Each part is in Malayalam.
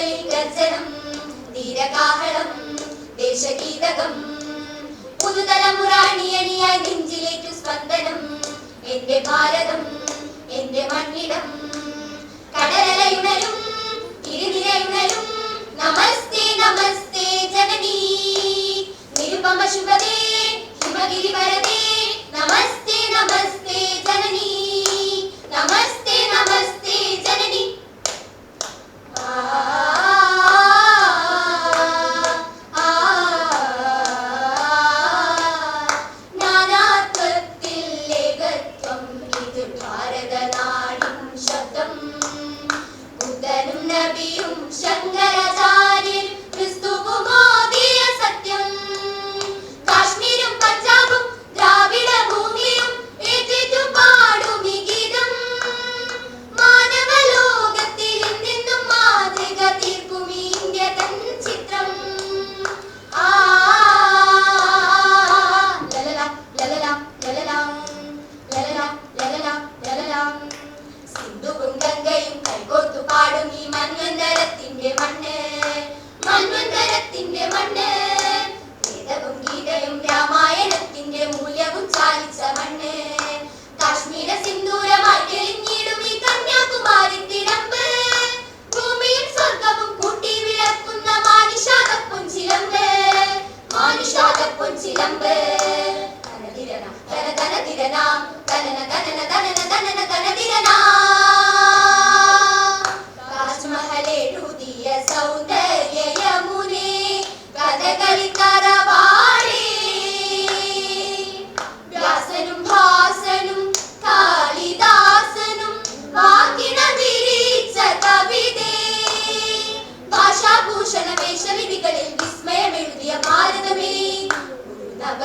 പള്ളിക്കർജനം ധീരകാഹളം ദേശഗീതകം. പുതുതലമുറാണിയണിയായി നെഞ്ചിലേറ്റു സ്പന്ദനം. എന്റെ ഭാരതം എന്റെ മണ്ണിടം. കടലയുണരും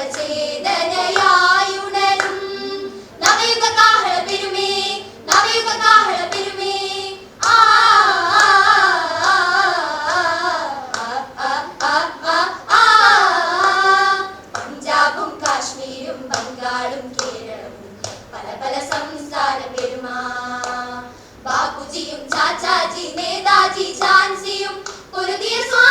നവചേതനയായുണരും നവയുഗ കാഹള പെരുമേ. നവയുഗ കാഹള പെരുമേ ആ പഞ്ചാബും കാശ്മീരും ബംഗാളും കേരളവും പല പല സംസ്ഥാന പെരുമാ. ബാപ്പുജിയും ചാച്ചാജി നേതാജി ഝാൻസിയും പൊരുതിയ സ്വാ